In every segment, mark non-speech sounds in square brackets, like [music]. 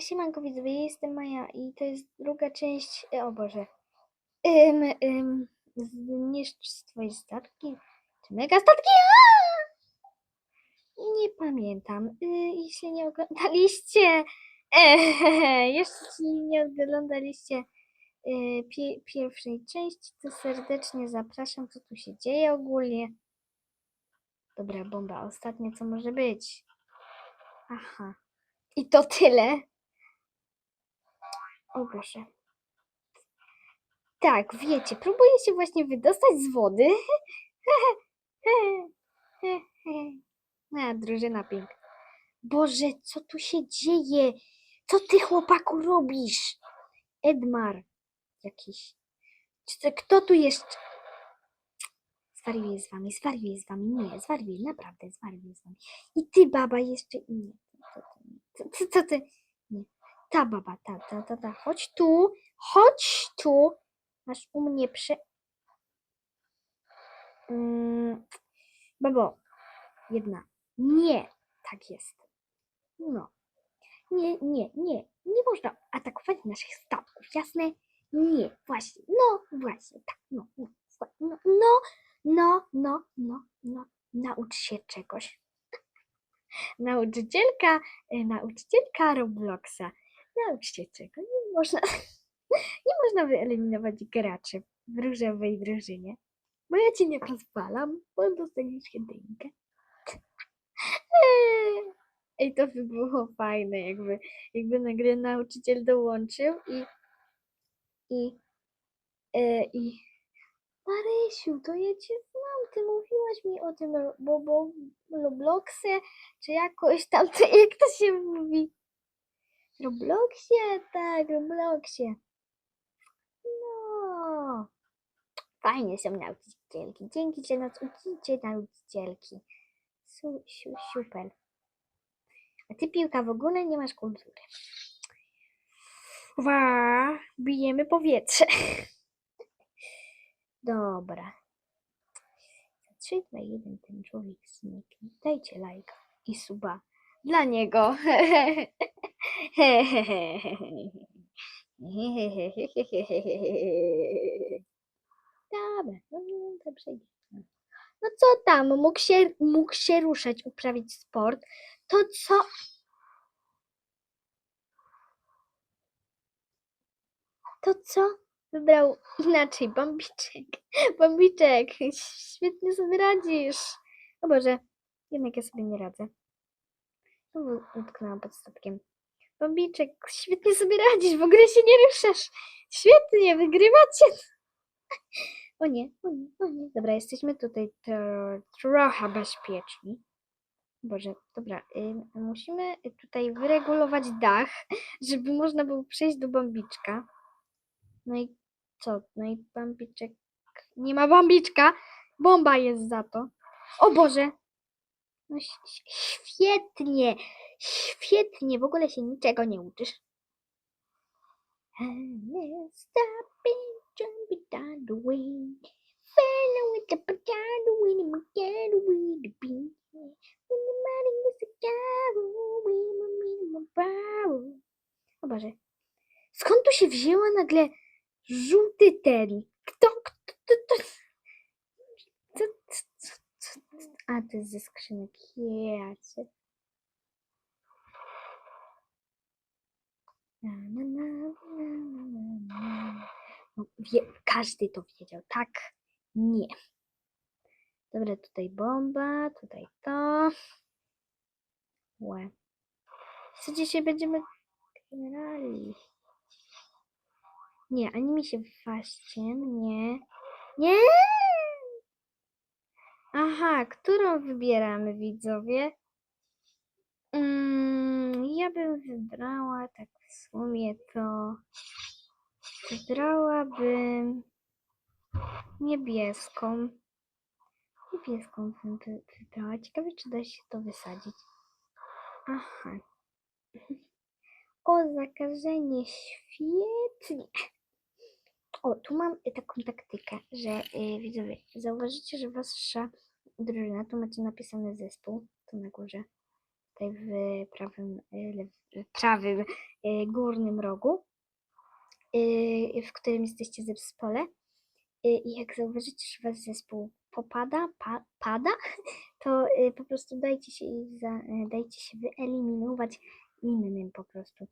Siemanko widzowie, ja jestem Maja i to jest druga część, e, o Boże, ym, ym, zniszcz swoje statki, czy mega statki? Aaa! Nie pamiętam, y, jeśli nie oglądaliście, e, [laughs] jeśli nie oglądaliście y, pie, pierwszej części, to serdecznie zapraszam, co tu się dzieje ogólnie. Dobra, bomba, ostatnie co może być. Aha. I to tyle. O Boże. Tak, wiecie, próbuję się właśnie wydostać z wody. [laughs] A, drużyna piękna. Boże, co tu się dzieje? Co ty, chłopaku, robisz? Edmar jakiś. Kto tu jeszcze? Zwariuję z wami, zwariuję z wami. Nie, zwariuję, naprawdę zwariuję z wami. I ty, baba, jeszcze... Nie, to, to, co, co ty? Ta baba, ta, ta, ta, ta. Chodź tu, chodź tu. Masz u mnie prze... Mm, babo, jedna. Nie, tak jest. No. Nie, nie, nie. Nie można atakować naszych statków, jasne? Nie, właśnie. No, właśnie, tak. No, no, no, no, no, no, no, no. Naucz się czegoś. [laughs] Nauczycielka, e, nauczycielka Robloxa. Naucz się czego. Nie można, [laughs] nie można wyeliminować graczy w różowej drużynie. Bo ja cię nie pozwalam, bo dostaniesz jedynkę. [laughs] Ej, to by było fajne, jakby, jakby nagle nauczyciel dołączył i i e, i Marysiu, to ja cię znam, ty mówiłaś mi o tym bo, bo Robloxie, czy jakoś tam, jak to się mówi? Robloxie, tak, Robloxie. No, fajnie są nauczycielki, dzięki, że nas uczycie nauczycielki. Su, su, super. A ty piłka w ogóle nie masz kultury. Ła, bijemy powietrze. [laughs] Dobra. Za 3, 2, 1 ten człowiek zniknie. Dajcie lajka i suba. Dla niego. [laughs] Dobra, no no, dobrze. No co tam, mógł się, mógł się ruszać, uprawiać sport. To co? To co? Wybrał inaczej, Bambiczek. Bambiczek, świetnie sobie radzisz. O Boże, jednak ja sobie nie radzę. Utknęłam pod statkiem. Bambiczek, świetnie sobie radzisz, w ogóle się nie ruszasz. Świetnie, wygrywacie. O nie, o nie, o nie. Dobra, jesteśmy tutaj tro, trochę bezpieczni. Boże, dobra, y, musimy tutaj wyregulować dach, żeby można było przejść do Bambiczka. No i co? No i Bambiczek... Nie ma Bambiczka! Bomba jest za to. O Boże! No świetnie! Świetnie! W ogóle się niczego nie uczysz. O Boże. Skąd tu się wzięła nagle żółty Terry? Kto, kto, kto, kto? Co, co, co, co? A, to jest ze skrzynek. Jacie. Na, na, na, na, na, na, na. No, wie, każdy to wiedział, tak? Nie. Dobra, tutaj bomba, tutaj to. Łe. Co dzisiaj będziemy grali? Nie, ani mi się fascien, nie. Nie! Aha, którą wybieramy, widzowie? Mm, ja bym wybrała, tak w sumie to. Wybrałabym niebieską. Niebieską bym wy- wybrała. Ciekawe, czy da się to wysadzić. Aha. O, zakażenie. Świetnie. O, tu mam taką taktykę, że y, widzowie, zauważycie, że wasza drużyna, tu macie napisany zespół, tu na górze, tutaj w prawym, lew, prawym y, górnym rogu, y, w którym jesteście zespole. Y, I jak zauważycie, że wasz zespół popada, pa, pada, [laughs] to po prostu dajcie się, za, dajcie się wyeliminować innym po prostu.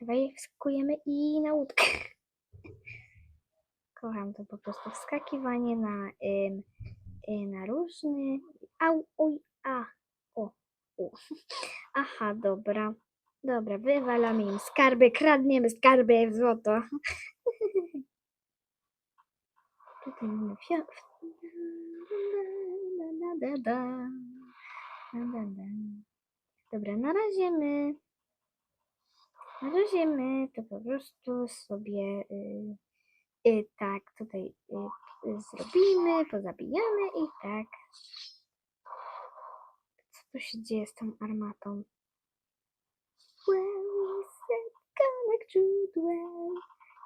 Dawaj, wskakujemy i na łódkę. [laughs] Kocham to po prostu wskakiwanie na, na różny. Au, oj. Aha, dobra. Dobra, wywalamy im skarby, kradniemy skarby w złoto. Tutaj mamy fio... Dobra, na razie my... Na razie my to po prostu sobie y, y, tak tutaj y, zrobimy, pozabijamy i tak. Co się dzieje z tą armatą? When we said connect to the well,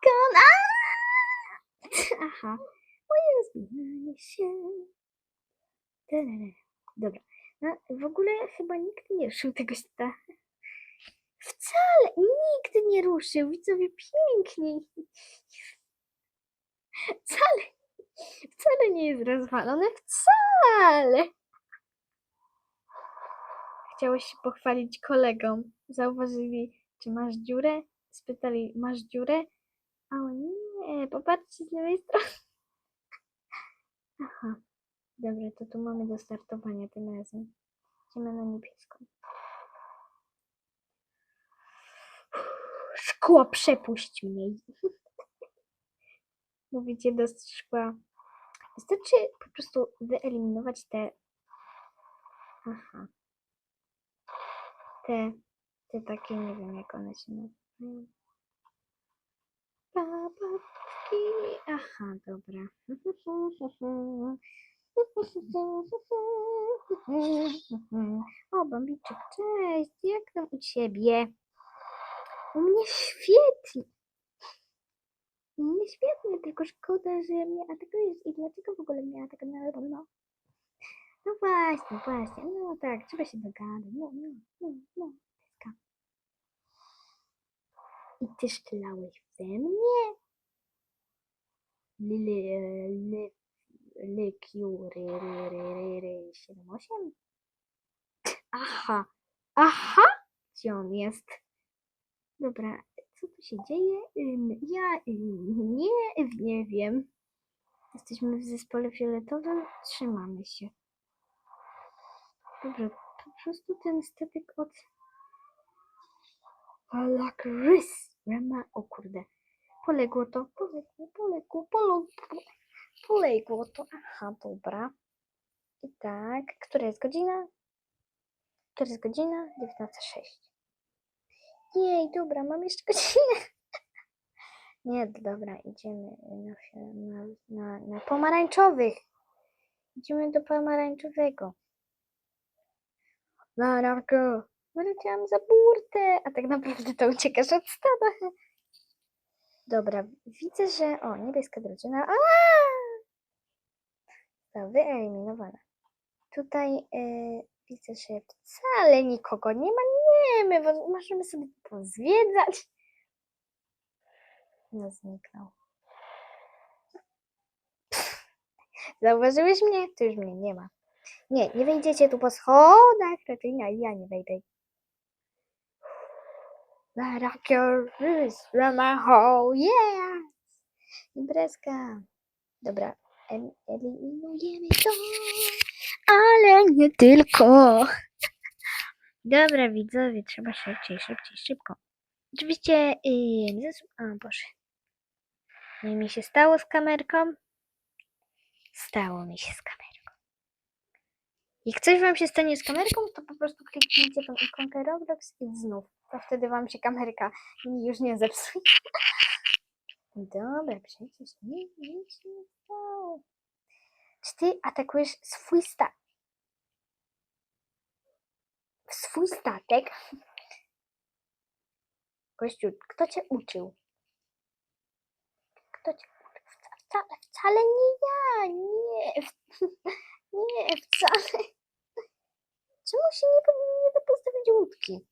con-! Aha. Rozbijaj się. Dobra. No, w ogóle chyba nikt nie ruszył tego sta. Wcale nikt nie ruszył. Widzowie, pięknie. Wcale, wcale nie jest rozwalone. Wcale. Chciałeś się pochwalić kolegom. Zauważyli, czy masz dziurę? Spytali, masz dziurę? A on nie, popatrzcie z lewej strony. [laughs] Aha. Dobra, to tu mamy do startowania tym razem. Idziemy na niebieską. Szkło, przepuść mnie. [laughs] Mówicie do szkła. Wystarczy po prostu wyeliminować te. Aha. Te, te takie, nie wiem jak one się nazywają. Babki. Aha, dobra. [laughs] O, Bambiczek, cześć. Jak tam u ciebie? U mnie świetnie. U mnie świetnie, tylko szkoda, że mnie atakujesz. I dlaczego w ogóle mnie atakujesz? No. właśnie, właśnie. No tak, trzeba się dogadać. No, no, no, no. Deska. I ty szczelałeś we mnie? Lily, ly, lykiu, ry, ry, ry, ry, ry, 7, 8? Aha, aha! Gdzie on jest? Dobra, co tu się dzieje? Ja nie, nie wiem. Jesteśmy w zespole fioletowym, trzymamy się. Dobra, po prostu ten statek od... Alakrys! Rama, o kurde. Poległo to, poległo, poległo, poległo, poległo to. Aha, dobra. I tak, która jest godzina? Która jest godzina? 19.06. Jej, dobra, mam jeszcze godzinę. [laughs] Nie, dobra, idziemy na, na, na, na pomarańczowych. Idziemy do pomarańczowego. Larako, wyleciałam za burtę, a tak naprawdę to uciekasz od stada. Dobra, widzę, że... O, niebieska drużyna. A! Została wyeliminowana. Tutaj e, widzę, że wcale nikogo nie ma. Nie, my możemy sobie pozwiedzać. No, zniknął. Pff, Zauważyłeś mnie? Tu już mnie nie ma. Nie, nie wejdziecie tu po schodach. Raczej nie, ja nie wejdę. Rakier, Ramaho, yeah! Imprezka. Dobra, em- eliminujemy to, ale nie tylko. Dobra, widzowie, trzeba szybciej, szybciej, szybko. Oczywiście, yy, zes- a Boże. Nie mi się stało z kamerką? Stało mi się z kamerką. Jak coś wam się stanie z kamerką, to po prostu kliknijcie tą ikonkę Roblox i znów. To wtedy wam się kamerka już nie zepsuje. Dobra, przecież nic, nic nie stało. Czy ty atakujesz swój statek? Swój statek? Kościół, kto cię uczył? Kto cię uczył? Wca, wcale, nie ja, nie, [laughs] nie, wcale. Czemu się nie, nie da postawić łódki?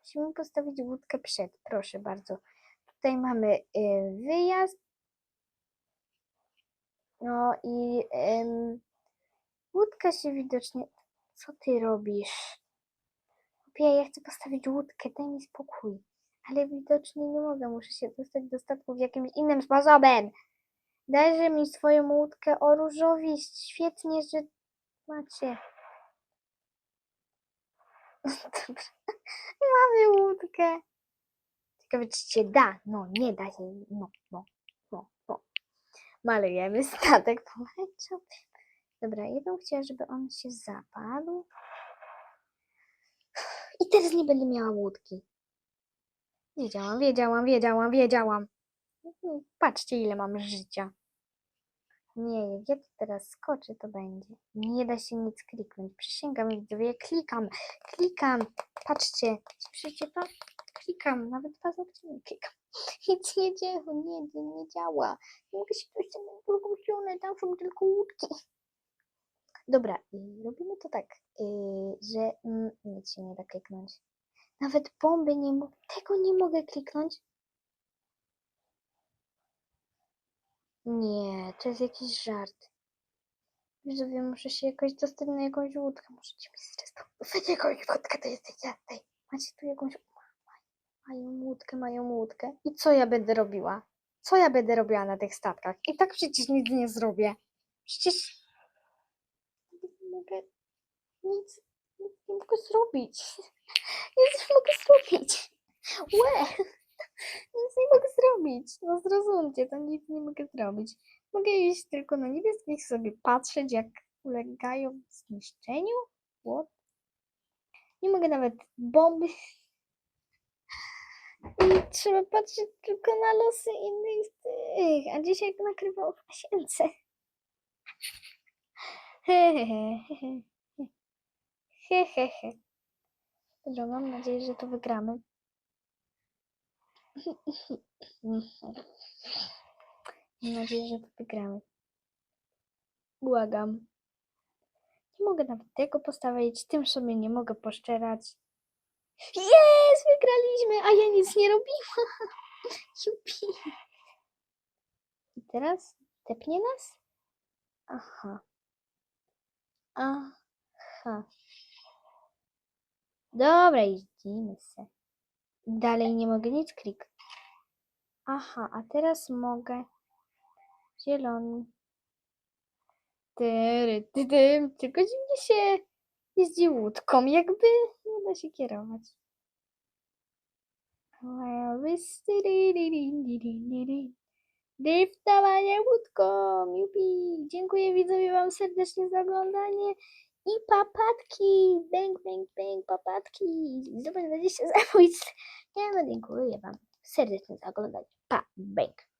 Musimy postawić łódkę przed, proszę bardzo. Tutaj mamy y, wyjazd. No i ym, łódka się widocznie... Co ty robisz? Chłopie, ja chcę postawić łódkę, daj mi spokój. Ale widocznie nie mogę, muszę się dostać do statków jakimś innym sposobem. Dajże mi swoją łódkę o różowi. Świetnie, że macie. [laughs] Mamy łódkę. Ciekawe, czy się da. No, nie da się. No, no, no, no. Malujemy statek [laughs] pomarańczowy. Dobra, ja bym chciała, żeby on się zapadł. I teraz nie będę miała łódki. Wiedziałam, wiedziałam, wiedziałam, wiedziałam. Mm, Patrzcie, ile mam życia. Nie, jak teraz skoczę, to będzie. Nie da się nic kliknąć. Przysięgam, widzowie, klikam, klikam. Patrzcie, słyszycie to? Klikam, nawet paznokcie nie klikam. [laughs] Nic nie działa, nie, nie, działa. Nie mogę się przejść na drugą stronę, tam są tylko łódki. Dobra, robimy to tak, yy, że mm, nic się nie da kliknąć. Nawet bomby nie mogę, tego nie mogę kliknąć. Nie, to jest jakiś żart. Widzowie, muszę się jakoś dostać na jakąś łódkę. Możecie mi zrestować jakąś łódkę, to jesteś jasnej. Macie tu jakąś... Mają łódkę, mają łódkę. I co ja będę robiła? Co ja będę robiła na tych statkach? I tak przecież nic nie zrobię. Przecież... Nie mogę... Nic nie mogę zrobić. [laughs] Nic nie mogę zrobić. Łe! Nic nie mogę zrobić. No zrozumcie, to nic nie mogę zrobić. Mogę iść tylko na niebieskich sobie patrzeć, jak ulegają zniszczeniu. What? Nie mogę nawet bomby. I trzeba patrzeć tylko na losy innych tych. A dzisiaj nakrywał w pasience. Hehehe. Hehehe. Dobra, mam nadzieję, że to wygramy. Mam nadzieję, że to wygramy. Błagam. Nie mogę nawet tego postawić, tym sobie nie mogę poszczerać. Jest! Wygraliśmy, a ja nic nie robiłam. [laughs] Jupi. I teraz tepnie nas? Aha. Aha. Dobra, jeździmy se. Dalej nie mogę nic kliknąć. Aha, a teraz mogę. Zielony. Tyry, ty, ty, tylko dziwnie się jeździ łódką, jakby nie da się kierować. Driftowanie łódką. Dziękuję widzowie wam serdecznie za oglądanie i papatki, bang, bang, bang, papatki. Zobacz 20 zabójstw. Ja no dziękuję wam serdecznie za oglądanie. Pa, bang.